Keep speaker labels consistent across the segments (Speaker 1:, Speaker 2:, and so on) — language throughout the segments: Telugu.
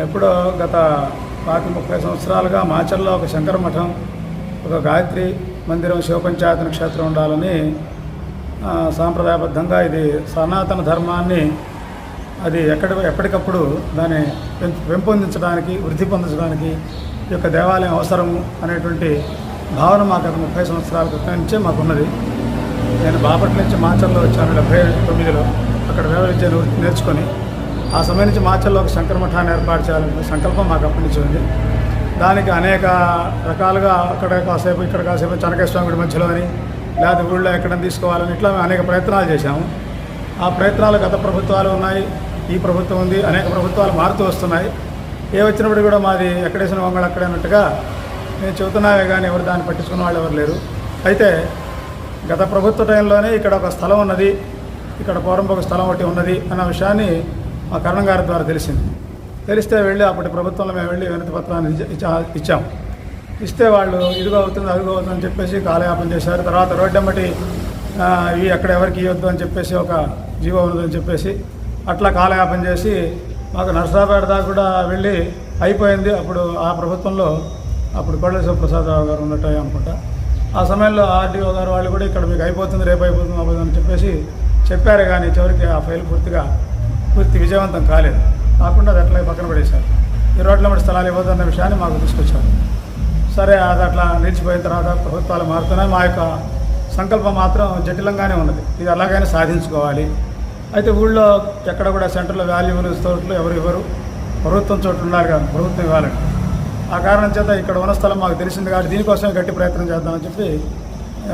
Speaker 1: ఎప్పుడో గత పాతి ముప్పై సంవత్సరాలుగా మాచర్లో ఒక శంకర మఠం ఒక గాయత్రి మందిరం శివపంచాయతన క్షేత్రం ఉండాలని సాంప్రదాయబద్ధంగా ఇది సనాతన ధర్మాన్ని అది ఎక్కడ ఎప్పటికప్పుడు దాన్ని పెం- పెంపొందించడానికి వృద్ధి పొందించడానికి ఈ యొక్క దేవాలయం అవసరము అనేటువంటి భావన మాకు గత ముప్పై సంవత్సరాల క్రితం నుంచే మాకున్నది. నేను బాపట్ల నుంచి మాచర్లో వచ్చాను డెబ్బై తొమ్మిదిలో. అక్కడ వ్యవహరించే నేర్చుకొని ఆ సమయం నుంచి మాచల్లో ఒక శంకర మఠాన్ని ఏర్పాటు చేయాలనే సంకల్పం మాకు అప్పటి నుంచి ఉంది. దానికి అనేక రకాలుగా అక్కడ కాసేపు ఇక్కడ కాసేపు చనకేశ్వరం గుడి మధ్యలో అని లేదా ఊళ్ళో ఎక్కడ తీసుకోవాలని ఇట్లా మేము అనేక ప్రయత్నాలు చేశాము. ఆ ప్రయత్నాలు గత ప్రభుత్వాలు ఉన్నాయి ఈ ప్రభుత్వం ఉంది అనేక ప్రభుత్వాలు మారుతూ వస్తున్నాయి. ఏ వచ్చినప్పుడు కూడా మాది ఎక్కడేసిన వంగళ అక్కడే అన్నట్టుగా నేను చెబుతున్నావే కానీ ఎవరు దాన్ని పట్టించుకున్న వాళ్ళు ఎవరు లేరు. అయితే గత ప్రభుత్వ టైంలోనే ఇక్కడ ఒక స్థలం ఉన్నది ఇక్కడ పూర్వం ఒక స్థలం ఒకటి ఉన్నది అన్న విషయాన్ని మా కరణం గారి ద్వారా తెలిసింది. తెలిస్తే వెళ్ళి అప్పటి ప్రభుత్వంలో మేము వెళ్ళి వినతి పత్రాన్ని ఇచ్చాం ఇస్తే వాళ్ళు ఇదిగో అవుతుంది అదిగో అవుతుంది అని చెప్పేసి కాలయాపన చేశారు. తర్వాత రోడ్డమ్మటి ఆ, ఇవి అక్కడ ఎవరికి ఇవ్వద్దు అని చెప్పేసి ఒక జీవో ఉన్నదని చెప్పేసి అట్లా కాలయాపన చేసి మాకు నర్సరాపేట దాకా కూడా వెళ్ళి అయిపోయింది. అప్పుడు ఆ ప్రభుత్వంలో అప్పుడు కొడల శివప్రసాదరావు గారు ఉన్నట్టు అనుకుంటా. ఆ సమయంలో ఆర్డీఓ గారు వాళ్ళు కూడా ఇక్కడ మీకు అయిపోతుంది రేపు అయిపోతుంది అయిపోతుంది అని చెప్పేసి చెప్పారు. కానీ చివరికి ఆ ఫైల్ పూర్తిగా పూర్తి విజయవంతం కాలేదు. కాకుండా అది అట్లా పక్కన పడేశారు. ఈ రోడ్ల మీద స్థలాలు ఇవ్వదన్న విషయాన్ని మాకు తీసుకొచ్చారు. సరే అది అట్లా నిలిచిపోయిన తర్వాత ప్రభుత్వాలు మారుతున్నాయి. మా యొక్క సంకల్పం మాత్రం జటిలంగానే ఉన్నది. ఇది అలాగైనా సాధించుకోవాలి. అయితే ఊళ్ళో ఎక్కడ కూడా సెంటర్లో వాల్యూబుల్ చోట్లు ఎవరు ఇవ్వరు. ప్రభుత్వం చోటు ఉన్నారు కదా. ప్రభుత్వం ఇవ్వాలని ఆ కారణం చేత ఇక్కడ ఉన్న స్థలం మాకు తెలిసింది కాబట్టి దీనికోసం గట్టి ప్రయత్నం చేద్దామని చెప్పి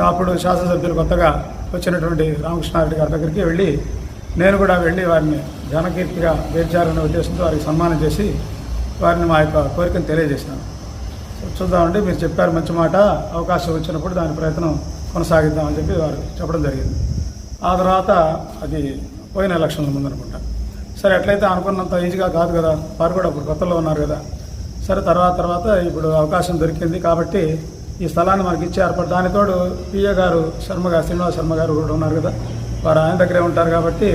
Speaker 1: అప్పుడు శాసనసభ్యులు కొత్తగా వచ్చినటువంటి రామకృష్ణారెడ్డి గారి దగ్గరికి వెళ్ళి నేను కూడా వెళ్ళి వారిని ఘనకీర్తిగా పేర్చారనే ఉద్దేశంతో వారికి సన్మానం చేసి వారిని మా యొక్క కోరికను తెలియజేశాను. చూద్దామండి మీరు చెప్పారు మంచి మాట అవకాశం వచ్చినప్పుడు దాని ప్రయత్నం కొనసాగిద్దామని చెప్పి వారు చెప్పడం జరిగింది. ఆ తర్వాత అది పోయిన ఎలక్షన్ల ముందు అనుకుంటా. సరే ఎట్లయితే అనుకున్నంత ఈజీగా కాదు కదా వారు కూడా ఇప్పుడు కొత్తలో ఉన్నారు కదా. సరే తర్వాత తర్వాత ఇప్పుడు అవకాశం దొరికింది కాబట్టి ఈ స్థలాన్ని మనకి ఇచ్చి ఏర్పాటు. దానితోడు పిఏ గారు శర్మ గారు శ్రీనివాస్ శర్మ గారు కూడా ఉన్నారు కదా. వారు ఆయన దగ్గరే ఉంటారు కాబట్టి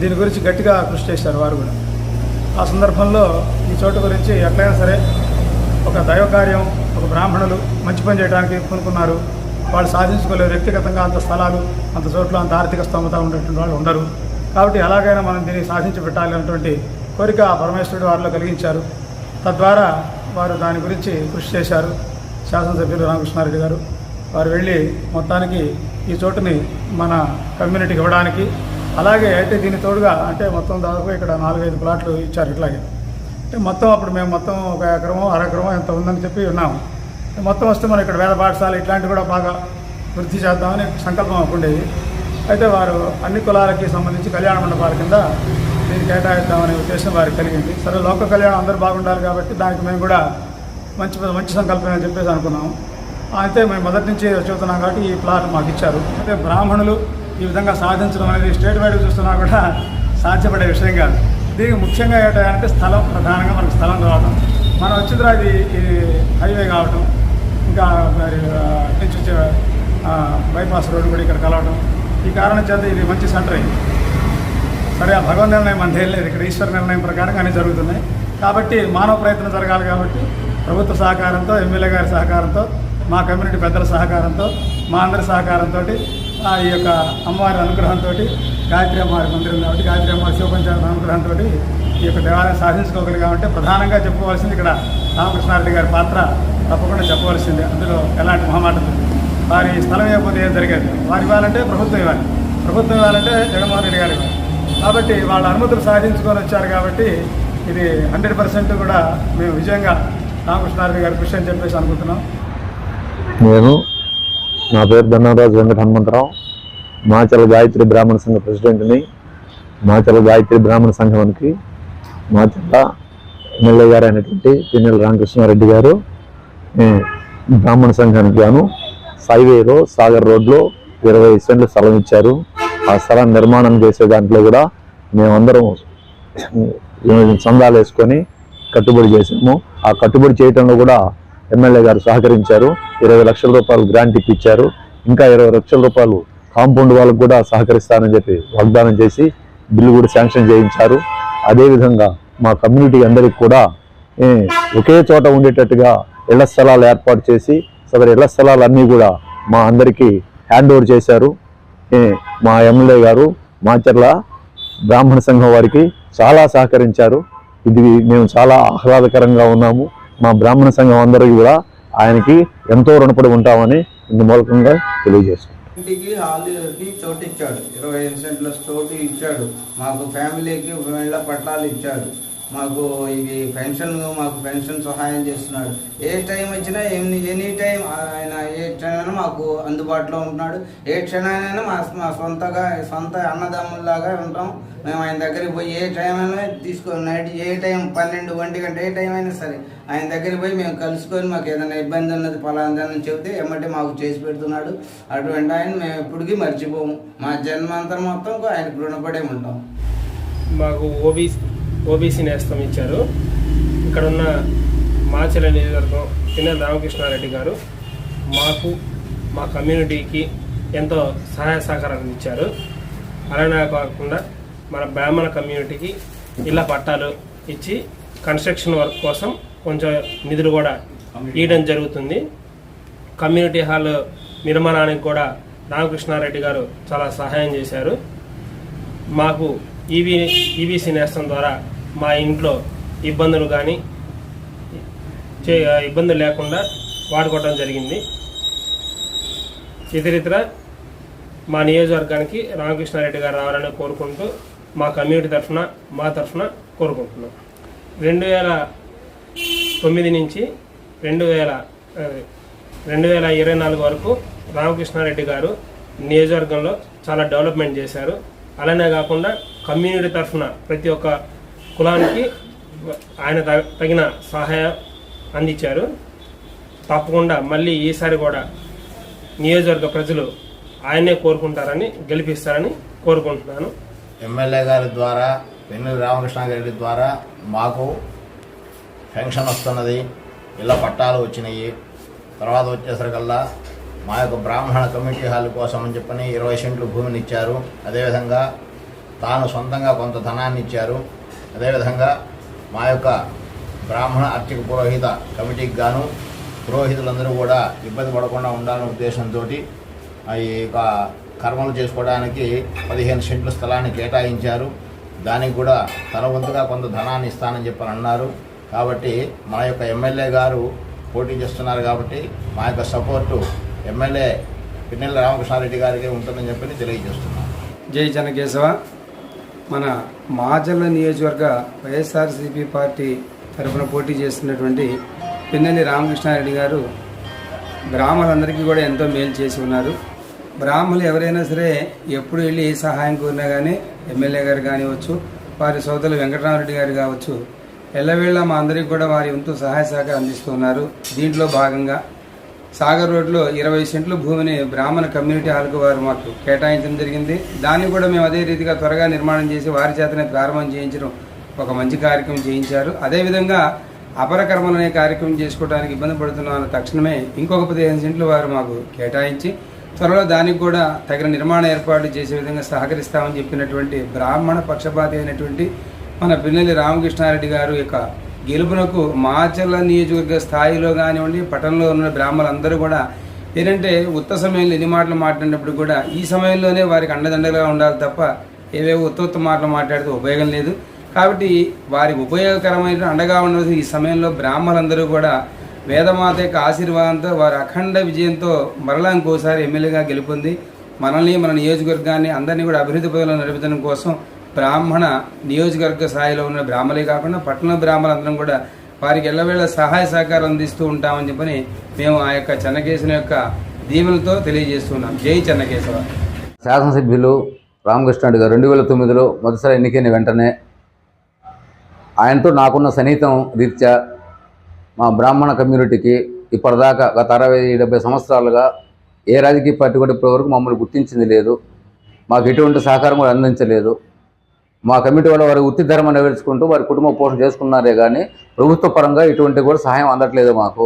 Speaker 1: దీని గురించి గట్టిగా కృషి చేశారు వారు కూడా. ఆ సందర్భంలో ఈ చోటు గురించి ఎట్లయినా సరే ఒక దైవ కార్యం ఒక బ్రాహ్మణులు మంచి పని చేయడానికి కొనుక్కున్నారు వాళ్ళు సాధించుకోలేరు వ్యక్తిగతంగా అంత స్థలాలు అంత చోట్ల అంత ఆర్థిక స్తోమత ఉండేటువంటి వాళ్ళు ఉండరు. కాబట్టి ఎలాగైనా మనం దీన్ని సాధించి పెట్టాలి అన్నటువంటి కోరిక ఆ పరమేశ్వరుడు వారిలో కలిగించారు. తద్వారా వారు దాని గురించి కృషి చేశారు. శాసనసభ్యులు రామకృష్ణారెడ్డి గారు. వారు వెళ్ళి మొత్తానికి ఈ చోటుని మన కమ్యూనిటీకి ఇవ్వడానికి అలాగే అయితే దీని తోడుగా అంటే మొత్తం దాదాపు ఇక్కడ నాలుగైదు ప్లాట్లు ఇచ్చారు ఇట్లాగే. అంటే మొత్తం అప్పుడు మేము మొత్తం ఒక ఎకరమో అరెకరమో ఎంత ఉందని చెప్పి ఉన్నాము మొత్తం వస్తే మనం ఇక్కడ వేద పాఠశాల ఇట్లాంటివి కూడా బాగా వృద్ధి చేద్దామని సంకల్పం ఉండేది. అయితే వారు అన్ని కులాలకి సంబంధించి కళ్యాణ మండపాల కింద దీన్ని కేటాయిద్దామనే ఉద్దేశం వారికి కలిగింది. సరే లోక కళ్యాణం అందరూ బాగుండాలి కాబట్టి దానికి మేము కూడా మంచి మంచి సంకల్పం అని చెప్పేసి అనుకున్నాము. అయితే మేము మొదటి నుంచి చూస్తున్నాం కాబట్టి ఈ ప్లాట్ మాకు ఇచ్చారు. అయితే బ్రాహ్మణులు ఈ విధంగా సాధించడం అనేది స్టేట్ వైడ్ చూస్తున్నా కూడా సాధ్యపడే విషయం కాదు. దీనికి ముఖ్యంగా ఏంటంటే స్థలం ప్రధానంగా మనకు స్థలం రావడం మనం వచ్చిన అది ఇది హైవే కావటం. ఇంకా మరి నుంచి వచ్చే బైపాస్ రోడ్డు కూడా ఇక్కడ కలవడం ఈ కారణం చేత ఇది మంచి సెంటర్ అయింది. సరే ఆ భగవన్ నిర్ణయం మన లేదు. ఇక్కడ ఈశ్వర నిర్ణయం ప్రకారం అన్నీ జరుగుతున్నాయి. కాబట్టి మానవ ప్రయత్నం జరగాలి కాబట్టి ప్రభుత్వ సహకారంతో ఎమ్మెల్యే గారి సహకారంతో మా కమ్యూనిటీ పెద్దల సహకారంతో మా అందరి సహకారంతో ఈ యొక్క అమ్మవారి అనుగ్రహంతో గాయత్రి అమ్మవారి మందిరం కాబట్టి గాయత్రి అమ్మవారి శివపంచాయతీ అనుగ్రహంతో ఈ యొక్క దేవాలయం సాధించుకోగలిగామంటే ప్రధానంగా చెప్పుకోవాల్సింది ఇక్కడ రామకృష్ణారెడ్డి గారి పాత్ర తప్పకుండా చెప్పవలసిందే. అందులో ఎలాంటి మొహమాటం వారి స్థలం ఇవ్వకపోతే ఏం జరిగేది? వారి ఇవ్వాలంటే ప్రభుత్వం ఇవ్వాలి. ప్రభుత్వం ఇవ్వాలంటే జగన్మోహన్ రెడ్డి గారు ఇవ్వాలి. కాబట్టి వాళ్ళ అనుమతులు సాధించుకొని వచ్చారు కాబట్టి ఇది హండ్రెడ్ పర్సెంట్ కూడా మేము విజయంగా రామకృష్ణారెడ్డి గారి కృషి అని చెప్పేసి అనుకుంటున్నాం.
Speaker 2: నేను నా పేరు ధనరాజు వెంకట హనుమంతరావు. మాచల గాయత్రి బ్రాహ్మణ సంఘ ప్రెసిడెంట్ని. మాచల గాయత్రి బ్రాహ్మణ సంఘానికి మాచల ఎమ్మెల్యే గారు అయినటువంటి పిన్నెల రామకృష్ణారెడ్డి గారు బ్రాహ్మణ సంఘానికి గాను సైవేలో సాగర్ రోడ్లో ఇరవై సెంట్లు స్థలం ఇచ్చారు. ఆ స్థలం నిర్మాణం చేసే దాంట్లో కూడా మేమందరం చందాలు వేసుకొని కట్టుబడి చేసాము ఆ కట్టుబడి చేయటంలో కూడా ఎమ్మెల్యే గారు సహకరించారు. ఇరవై లక్షల రూపాయలు గ్రాంట్ ఇప్పించారు. ఇంకా ఇరవై లక్షల రూపాయలు కాంపౌండ్ వాళ్ళకు కూడా సహకరిస్తానని చెప్పి వాగ్దానం చేసి బిల్లు కూడా శాంక్షన్ చేయించారు. అదేవిధంగా మా కమ్యూనిటీ అందరికి కూడా ఒకే చోట ఉండేటట్టుగా ఇళ్ళ స్థలాలు ఏర్పాటు చేసి సదరు ఇళ్ళ స్థలాలన్నీ కూడా మా అందరికీ హ్యాండ్ ఓవర్ చేశారు. మా ఎమ్మెల్యే గారు మాచర్ల బ్రాహ్మణ సంఘం వారికి చాలా సహకరించారు. ఇది మేము చాలా ఆహ్లాదకరంగా ఉన్నాము. మా బ్రాహ్మణ సంఘం అందరికీ కూడా ఆయనకి ఎంతో రుణపడి ఉంటామని ఇందు మూలకంగా తెలియజేస్తాం
Speaker 3: ఇంటికి హాల్కి చోటు ఇచ్చాడు ఇరవై ఐదు సెంట్ల చోటు ఇచ్చాడు. మాకు ఫ్యామిలీకి వేళ్ళ పట్టాలు ఇచ్చాడు. మాకు ఇవి పెన్షన్ మాకు పెన్షన్ సహాయం చేస్తున్నాడు. ఏ టైం వచ్చినా ఎన్ని ఎనీ టైం ఆయన ఏ క్షణమైనా మాకు అందుబాటులో ఉంటున్నాడు. ఏ క్షణమైనా మా మా సొంతగా సొంత అన్నదమ్ముల్లాగా ఉంటాం. మేము ఆయన దగ్గరికి పోయి ఏ టైం అయినా తీసుకో నైట్ ఏ టైం పన్నెండు ఒంటి గంట ఏ టైం అయినా సరే ఆయన దగ్గరికి పోయి మేము కలుసుకొని మాకు ఏదైనా ఇబ్బంది ఉన్నది పలాందని చెబితే ఎమ్మటే మాకు చేసి పెడుతున్నాడు. అటువంటి ఆయన మేము ఎప్పటికీ మర్చిపోము. మా జన్మాంతరం మొత్తం ఆయనకు రుణపడే ఉంటాం.
Speaker 4: మాకు ఓబీసీ ఓబీసీ నేస్తం ఇచ్చారు. ఇక్కడ ఉన్న మాచల నియోజకవర్గం పిన్నెల రామకృష్ణారెడ్డి గారు మాకు మా కమ్యూనిటీకి ఎంతో సహాయ సహకారాలు ఇచ్చారు అలానే కాకుండా మన బ్రాహ్మణ కమ్యూనిటీకి ఇళ్ళ పట్టాలు ఇచ్చి కన్స్ట్రక్షన్ వర్క్ కోసం కొంచెం నిధులు కూడా ఇవ్వడం జరుగుతుంది. కమ్యూనిటీ హాల్ నిర్మాణానికి కూడా రామకృష్ణారెడ్డి గారు చాలా సహాయం చేశారు. మాకు ఈవీ ఈవీసీ నేస్తం ద్వారా మా ఇంట్లో ఇబ్బందులు కానీ చే ఇబ్బందులు లేకుండా వాడుకోవడం జరిగింది. ఇతరితర మా నియోజకవర్గానికి రామకృష్ణారెడ్డి గారు రావాలని కోరుకుంటూ మా కమ్యూనిటీ తరఫున మా తరఫున కోరుకుంటున్నాం. రెండు వేల తొమ్మిది నుంచి రెండు వేల రెండు వేల ఇరవై నాలుగు వరకు రామకృష్ణారెడ్డి గారు నియోజకవర్గంలో చాలా డెవలప్మెంట్ చేశారు. అలానే కాకుండా కమ్యూనిటీ తరఫున ప్రతి ఒక్క కులానికి ఆయన తగిన సహాయం అందించారు. తప్పకుండా మళ్ళీ ఈసారి కూడా నియోజకవర్గ ప్రజలు ఆయనే కోరుకుంటారని గెలిపిస్తారని కోరుకుంటున్నాను.
Speaker 5: ఎమ్మెల్యే గారి ద్వారా వెన్నెల రామకృష్ణ గారి ద్వారా మాకు పెన్షన్ వస్తున్నది. ఇళ్ళ పట్టాలు వచ్చినాయి. తర్వాత వచ్చేసరికల్లా మా యొక్క బ్రాహ్మణ కమ్యూనిటీ హాల్ కోసం అని చెప్పని ఇరవై సెంట్లు భూమిని ఇచ్చారు. అదేవిధంగా తాను సొంతంగా కొంత ధనాన్ని ఇచ్చారు. అదేవిధంగా మా యొక్క బ్రాహ్మణ ఆర్థిక పురోహిత కమిటీకి గాను పురోహితులందరూ కూడా ఇబ్బంది పడకుండా ఉండాలనే ఉద్దేశంతో ఈ యొక్క కర్మలు చేసుకోవడానికి పదిహేను సెంట్ల స్థలాన్ని కేటాయించారు. దానికి కూడా తన వంతుగా కొంత ధనాన్ని ఇస్తానని చెప్పని అన్నారు కాబట్టి మా యొక్క ఎమ్మెల్యే గారు పోటీ చేస్తున్నారు కాబట్టి మా యొక్క సపోర్టు ఎమ్మెల్యే పిన్నెల రామకృష్ణారెడ్డి గారికి ఉంటుందని చెప్పి తెలియజేస్తున్నాను.
Speaker 6: జై జనకేశవ. మన మాచల్ల నియోజకవర్గ వైఎస్ఆర్సీపీ పార్టీ తరఫున పోటీ చేస్తున్నటువంటి పిన్నెల్లి రామకృష్ణారెడ్డి గారు బ్రాహ్మలందరికీ కూడా ఎంతో మేలు చేసి ఉన్నారు. బ్రాహ్మణులు ఎవరైనా సరే ఎప్పుడు వెళ్ళి ఏ సహాయం కోరినా కానీ ఎమ్మెల్యే గారు కానివచ్చు వారి సోదరులు వెంకటరామరెడ్డి గారు కావచ్చు ఎల్లవేళ మా అందరికీ కూడా వారి ఎంతో సహాయ సహకారం అందిస్తున్నారు దీంట్లో భాగంగా సాగర్ రోడ్లో ఇరవై సెంట్ల భూమిని బ్రాహ్మణ కమ్యూనిటీ హాల్కు వారు మాకు కేటాయించడం జరిగింది. దాన్ని కూడా మేము అదే రీతిగా త్వరగా నిర్మాణం చేసి వారి చేతనే ప్రారంభం చేయించడం ఒక మంచి కార్యక్రమం చేయించారు. అదేవిధంగా అపరకర్మలు అనే కార్యక్రమం చేసుకోవడానికి ఇబ్బంది పడుతున్నాం అన్న తక్షణమే ఇంకొక పదిహేను సెంట్లు వారు మాకు కేటాయించి త్వరలో దానికి కూడా తగిన నిర్మాణ ఏర్పాటు చేసే విధంగా సహకరిస్తామని చెప్పినటువంటి బ్రాహ్మణ పక్షపాతి అయినటువంటి మన పిన్నెల్లి రామకృష్ణారెడ్డి గారు యొక్క గెలుపునకు మాచర్ల నియోజకవర్గ స్థాయిలో కానివ్వండి పట్టణంలో ఉన్న బ్రాహ్మలందరూ కూడా ఏంటంటే ఉత్త సమయంలో ఎన్ని మాటలు మాట్లాడినప్పుడు కూడా ఈ సమయంలోనే వారికి అండదండగా ఉండాలి తప్ప ఏవేవో ఉత్త ఉత్త మాటలు మాట్లాడితే ఉపయోగం లేదు. కాబట్టి వారికి ఉపయోగకరమైన అండగా ఉండవలసిన ఈ సమయంలో బ్రాహ్మలందరూ కూడా వేదమాత యొక్క ఆశీర్వాదంతో వారి అఖండ విజయంతో మరలా ఇంకోసారి ఎమ్మెల్యేగా గెలుపొంది మనల్ని మన నియోజకవర్గాన్ని అందరినీ కూడా అభివృద్ధి పదవులను నడిపించడం కోసం బ్రాహ్మణ నియోజకవర్గ స్థాయిలో ఉన్న బ్రాహ్మలే కాకుండా పట్టణ బ్రాహ్మణులందరం కూడా వారికి ఎల్లవేళ సహాయ సహకారం అందిస్తూ ఉంటామని చెప్పని మేము ఆ యొక్క చెన్నకేశుని యొక్క దీవులతో తెలియజేస్తున్నాం. జై చెన్నకేశవ.
Speaker 7: శాసనసభ్యులు రామకృష్ణారెడ్డి గారు రెండు వేల తొమ్మిదిలో మొదటిసారి ఎన్నికైన వెంటనే ఆయనతో నాకున్న సన్నిహితం రీత్యా మా బ్రాహ్మణ కమ్యూనిటీకి ఇప్పటిదాకా గత అరవై డెబ్బై సంవత్సరాలుగా ఏ రాజకీయ పార్టీ కూడా ఇప్పటివరకు మమ్మల్ని గుర్తించింది లేదు. మాకు ఎటువంటి సహకారం కూడా అందించలేదు. మా కమిటీ వాళ్ళు వారి వృత్తి ధర్మ నెరవేర్చుకుంటూ వారి కుటుంబ పోషణ చేసుకున్నారే కానీ ప్రభుత్వ పరంగా ఇటువంటి కూడా సహాయం అందట్లేదు మాకు.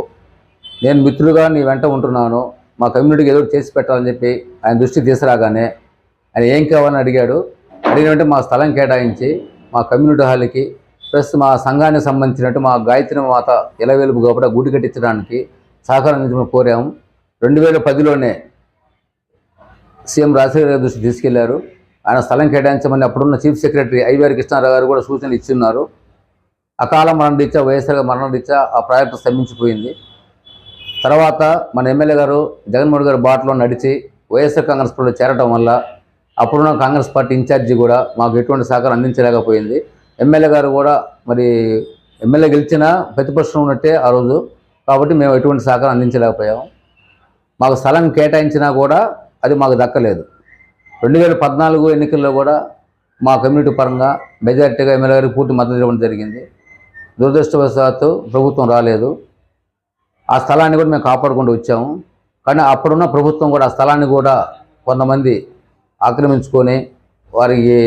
Speaker 7: నేను మిత్రులుగా నీ వెంట ఉంటున్నాను. మా కమ్యూనిటీకి ఏదో చేసి పెట్టాలని చెప్పి ఆయన దృష్టికి తీసుకురాగానే ఆయన ఏం కావాలని అడిగాడు. అడిగినట్టు మా స్థలం కేటాయించి మా కమ్యూనిటీ హాల్కి ప్లస్ మా సంఘానికి సంబంధించినట్టు మా గాయత్రి మాత ఇలవేలుపు కాబట్టి గుడి కట్టించడానికి సహకారం అందించమని కోరాము. రెండు వేల పదిలోనే సీఎం రాజశేఖర గారి దృష్టి తీసుకెళ్ళారు. ఆయన స్థలం కేటాయించమని అప్పుడున్న చీఫ్ సెక్రటరీ ఐవీఆర్ కృష్ణారావు గారు కూడా సూచనలు ఇచ్చిన్నారు. అకాల మరణ రీత్యా వైఎస్ఆర్ మరణ రీత్యా ఆ ప్రాజెక్టు స్తంభించిపోయింది. తర్వాత మన ఎమ్మెల్యే గారు జగన్మోహన్ గారు బాటలో నడిచి వైఎస్ఆర్ కాంగ్రెస్ పార్టీలో చేరటం వల్ల అప్పుడున్న కాంగ్రెస్ పార్టీ ఇన్ఛార్జి కూడా మాకు ఎటువంటి సహకారం అందించలేకపోయింది. ఎమ్మెల్యే గారు కూడా మరి ఎమ్మెల్యే గెలిచిన ప్రతిపక్షం ఉన్నట్టే ఆ రోజు. కాబట్టి మేము ఎటువంటి సహకారం అందించలేకపోయాము మాకు స్థలం కేటాయించినా కూడా అది మాకు దక్కలేదు. రెండు వేల పద్నాలుగు ఎన్నికల్లో కూడా మా కమ్యూనిటీ పరంగా మెజారిటీగా ఎమ్మెల్యే గారికి పూర్తి మద్దతు ఇవ్వడం జరిగింది. దురదృష్టవశాత్తు ప్రభుత్వం రాలేదు. ఆ స్థలాన్ని కూడా మేము కాపాడుకుంటూ వచ్చాము. కానీ అప్పుడున్న ప్రభుత్వం కూడా ఆ స్థలాన్ని కూడా కొంతమంది ఆక్రమించుకొని వారికి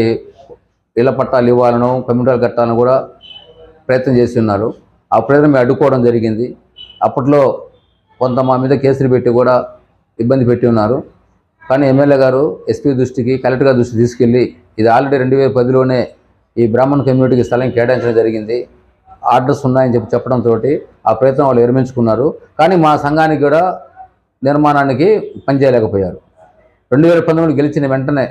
Speaker 7: ఇళ్ళ పట్టాలు ఇవ్వాలను కమ్యూనిటీలు కట్టాలని కూడా ప్రయత్నం చేసి ఉన్నారు. ఆ ప్రయత్నం మేము అడ్డుకోవడం జరిగింది. అప్పట్లో కొంత మా మీద కేసులు పెట్టి కూడా ఇబ్బంది పెట్టి ఉన్నారు. కానీ ఎమ్మెల్యే గారు ఎస్పీ దృష్టికి కలెక్టర్ గారి దృష్టికి తీసుకెళ్ళి ఇది ఆల్రెడీ రెండు వేల పదిలోనే ఈ బ్రాహ్మణ కమ్యూనిటీకి స్థలం కేటాయించడం జరిగింది. ఆర్డర్స్ ఉన్నాయని చెప్పి చెప్పడంతో ఆ ప్రయత్నం వాళ్ళు విరమించుకున్నారు. కానీ మా సంఘానికి కూడా నిర్మాణానికి పనిచేయలేకపోయారు. రెండు వేల పంతొమ్మిది గెలిచిన వెంటనే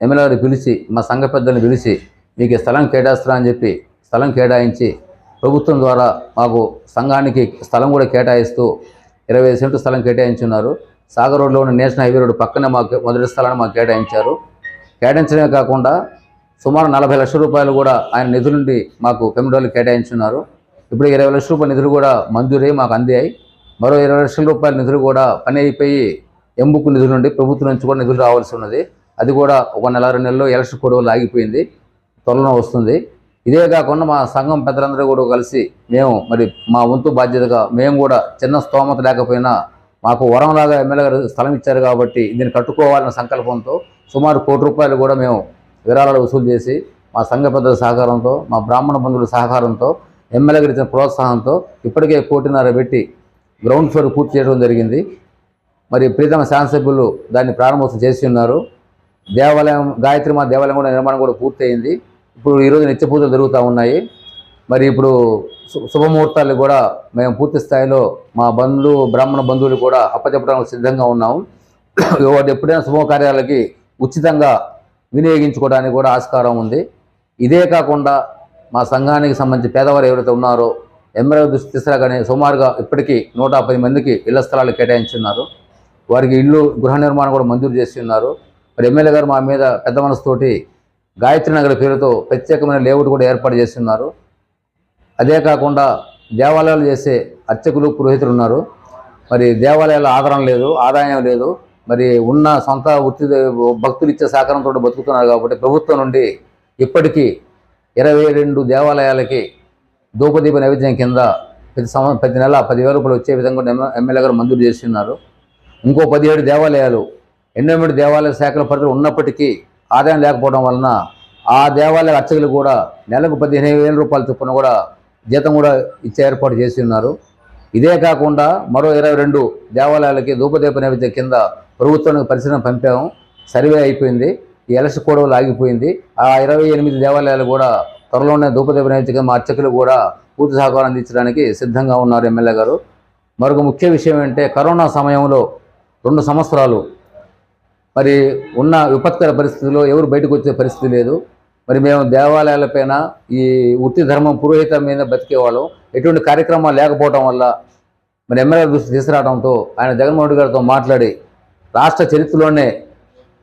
Speaker 7: ఎమ్మెల్యే గారు పిలిచి మా సంఘ పెద్దల్ని పిలిచి మీకు స్థలం కేటాయిస్తారా? అని చెప్పి స్థలం కేటాయించి ప్రభుత్వం ద్వారా మాకు సంఘానికి స్థలం కూడా కేటాయిస్తూ ఇరవై సెంటు సెంట్లు స్థలం కేటాయించున్నారు. సాగర్ రోడ్లో ఉన్న నేషనల్ హైవే రోడ్డు పక్కనే మాకు మొదటి స్థలాన్ని మాకు కేటాయించారు. కేటాయించడమే కాకుండా సుమారు నలభై లక్షల రూపాయలు కూడా ఆయన నిధుల నుండి మాకు కమిటీలు కేటాయించున్నారు. ఇప్పుడు ఇరవై లక్షల రూపాయల నిధులు కూడా మంజూరై మాకు అందాయి. మరో ఇరవై లక్షల రూపాయల నిధులు కూడా పని అయిపోయి ఎంబుకు నిధుల నుండి ప్రభుత్వం నుంచి కూడా నిధులు రావాల్సి ఉన్నది. అది కూడా ఒక నెల రెండు నెలల్లో ఎలక్షన్ కూడా ఆగిపోయింది. త్వరలో వస్తుంది. ఇదే కాకుండా మా సంఘం పెద్దలందరూ కూడా కలిసి మేము మరి మా వంతు బాధ్యతగా మేము కూడా చిన్న స్తోమత లేకపోయినా మాకు వరంలాగా ఎమ్మెల్యే గారు స్థలం ఇచ్చారు కాబట్టి దీన్ని కట్టుకోవాలన్న సంకల్పంతో సుమారు కోటి రూపాయలు కూడా మేము విరాళాలు వసూలు చేసి మా సంఘ పెద్దల సహకారంతో మా బ్రాహ్మణ బంధువుల సహకారంతో ఎమ్మెల్యే గారి ఇచ్చిన ప్రోత్సాహంతో ఇప్పటికే కోటిన్నర పెట్టి గ్రౌండ్ ఫ్లోర్ పూర్తి చేయడం జరిగింది. మరి ప్రీతమ శాసనసభ్యులు దాన్ని ప్రారంభోత్సవం చేసి ఉన్నారు. దేవాలయం గాయత్రి మా దేవాలయం కూడా నిర్మాణం కూడా పూర్తయింది. ఇప్పుడు ఈరోజు నిత్య పూజలు జరుగుతూ ఉన్నాయి. మరి ఇప్పుడు శుభముహూర్తాలు కూడా మేము పూర్తి స్థాయిలో మా బంధువులు బ్రాహ్మణ బంధువులు కూడా అప్పచెప్పడానికి సిద్ధంగా ఉన్నాము. వాటి ఎప్పుడైనా శుభకార్యాలకి ఉచితంగా వినియోగించుకోవడానికి కూడా ఆస్కారం ఉంది. ఇదే కాకుండా మా సంఘానికి సంబంధించి పేదవారు ఎవరైతే ఉన్నారో ఎమ్మెల్యే దృష్టి తీసుకురాగానే సుమారుగా ఇప్పటికీ నూట పది మందికి ఇళ్ళ స్థలాలు కేటాయించున్నారు. వారికి ఇల్లు గృహ నిర్మాణం కూడా మంజూరు చేసి ఉన్నారు. మరి ఎమ్మెల్యే గారు మా మీద పెద్ద మనసుతోటి గాయత్రి నగర్ పేరుతో ప్రత్యేకమైన లేఅవుట్ కూడా ఏర్పాటు చేస్తున్నారు అదే కాకుండా దేవాలయాలు చేసే అర్చకులు పురోహితులు ఉన్నారు. మరి దేవాలయాల ఆధారం లేదు ఆదాయం లేదు. మరి ఉన్న సొంత వృత్తి భక్తులు ఇచ్చే సహకారంతో బతుకుతున్నారు కాబట్టి ప్రభుత్వం నుండి ఇప్పటికీ ఇరవై రెండు దేవాలయాలకి ధూపదీప నైవేద్యం కింద ప్రతి సంవత్సరం ప్రతి నెల పదివేల రూపాయలు వచ్చే విధంగా ఎమ్మెల్యే గారు మంజూరు చేస్తున్నారు. ఇంకో పదిహేడు దేవాలయాలు ఎన్నోమిటి దేవాలయ శాఖల పరిధిలో ఉన్నప్పటికీ ఆదాయం లేకపోవడం వలన ఆ దేవాలయ అర్చకులు కూడా నెలకు పదిహేను వేల రూపాయల చొప్పున కూడా జీతం కూడా ఇచ్చే ఏర్పాటు చేసి ఉన్నారు. ఇదే కాకుండా మరో ఇరవై రెండు దేవాలయాలకి ధూపదీప నైవేద్యం కింద ప్రభుత్వానికి పరిశీలన పంపాము. సర్వే అయిపోయింది. ఈ ఎలక్షన్ కూడా ఆగిపోయింది. ఆ ఇరవై ఎనిమిది దేవాలయాలు కూడా త్వరలోనే ధూపదీప నైవేద్యం అర్చకులు కూడా పూర్తి సహకారం అందించడానికి సిద్ధంగా ఉన్నారు ఎమ్మెల్యే గారు. మరొక ముఖ్య విషయం ఏంటంటే కరోనా సమయంలో రెండు సంవత్సరాలు మరి ఉన్న విపత్కర పరిస్థితుల్లో ఎవరు బయటకు వచ్చే పరిస్థితి లేదు. మరి మేము దేవాలయాలపైన ఈ వృత్తి ధర్మం పురోహితం మీద బతికేవాళ్ళం. ఎటువంటి కార్యక్రమాలు లేకపోవడం వల్ల మరి ఎమ్మెల్యే దృష్టి తీసుకురావడంతో ఆయన జగన్మోహన్ రెడ్డి గారితో మాట్లాడి రాష్ట్ర చరిత్రలోనే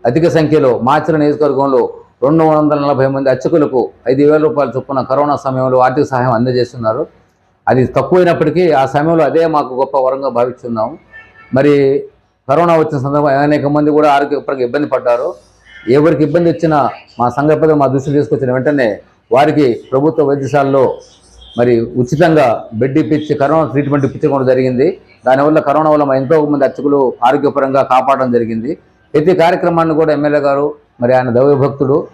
Speaker 7: అధిక సంఖ్యలో మాచర నియోజకవర్గంలో రెండు వందల నలభై మంది అర్చకులకు ఐదు వేల రూపాయలు చొప్పున కరోనా సమయంలో ఆర్థిక సహాయం అందజేస్తున్నారు. అది తక్కువైనప్పటికీ ఆ సమయంలో అదే మాకు గొప్ప వరంగా భావిస్తున్నాము. మరి కరోనా వచ్చిన సందర్భంగా అనేక మంది కూడా ఆరోగ్యపరంగా ఇబ్బంది పడ్డారు. ఎవరికి ఇబ్బంది వచ్చినా మా సంఘ మా దృష్టి తీసుకొచ్చిన వెంటనే వారికి ప్రభుత్వ వైద్యశాలలో మరి ఉచితంగా బెడ్ ఇప్పించి కరోనా ట్రీట్మెంట్ ఇప్పించడం జరిగింది. దానివల్ల కరోనా వల్ల మా ఎంతో మంది అర్చకులు ఆరోగ్యపరంగా కాపాడడం జరిగింది. ప్రతి కార్యక్రమాన్ని కూడా ఎమ్మెల్యే గారు మరి ఆయన దైవభక్తుడు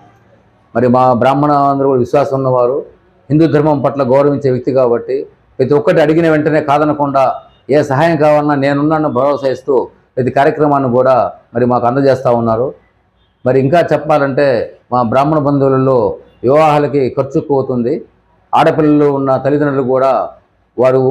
Speaker 7: మరి మా బ్రాహ్మణ అందరూ కూడా విశ్వాసం ఉన్నవారు హిందూ ధర్మం పట్ల గౌరవించే వ్యక్తి కాబట్టి ప్రతి ఒక్కటి అడిగిన వెంటనే కాదనకుండా ఏ సహాయం కావాలన్నా నేనున్నాను భరోసా ఇస్తూ ప్రతి కార్యక్రమాన్ని కూడా మరి మాకు అందజేస్తూ ఉన్నారు. మరి ఇంకా చెప్పాలంటే మా బ్రాహ్మణ బంధువులలో వివాహాలకి ఖర్చు ఎక్కువ అవుతుంది. ఆడపిల్లలు ఉన్న తల్లిదండ్రులు కూడా వారు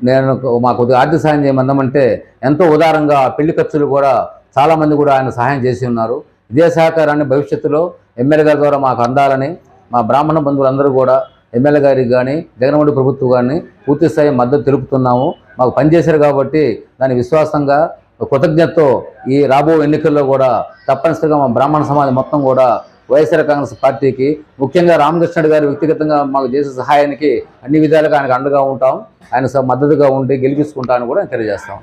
Speaker 7: నేను మాకు కొద్దిగా ఆర్థిక సాయం చేయమందామంటే ఎంతో ఉదారంగా పెళ్ళి ఖర్చులు కూడా చాలామంది కూడా ఆయన సహాయం చేసి ఉన్నారు. ఇదే సహకారాన్ని భవిష్యత్తులో ఎమ్మెల్యే గారి ద్వారా మాకు అందాలని మా బ్రాహ్మణ బంధువులందరూ కూడా ఎమ్మెల్యే గారికి కానీ జగన్మోహన్ ప్రభుత్వం కానీ పూర్తి స్థాయి మద్దతు తెలుపుతున్నాము. మాకు పనిచేశారు కాబట్టి దాని విశ్వాసంగా కృతజ్ఞతతో ఈ రాబో ఎన్నికల్లో కూడా తప్పనిసరిగా మా బ్రాహ్మణ సమాజం మొత్తం కూడా వైఎస్ఆర్ కాంగ్రెస్ పార్టీకి ముఖ్యంగా రామకృష్ణుడు గారు వ్యక్తిగతంగా మాకు చేసే సహాయానికి అన్ని విధాలుగా ఆయనకు అండగా ఉంటాం. ఆయన మద్దతుగా ఉండి గెలిపించుకుంటామని కూడా తెలియజేస్తాం.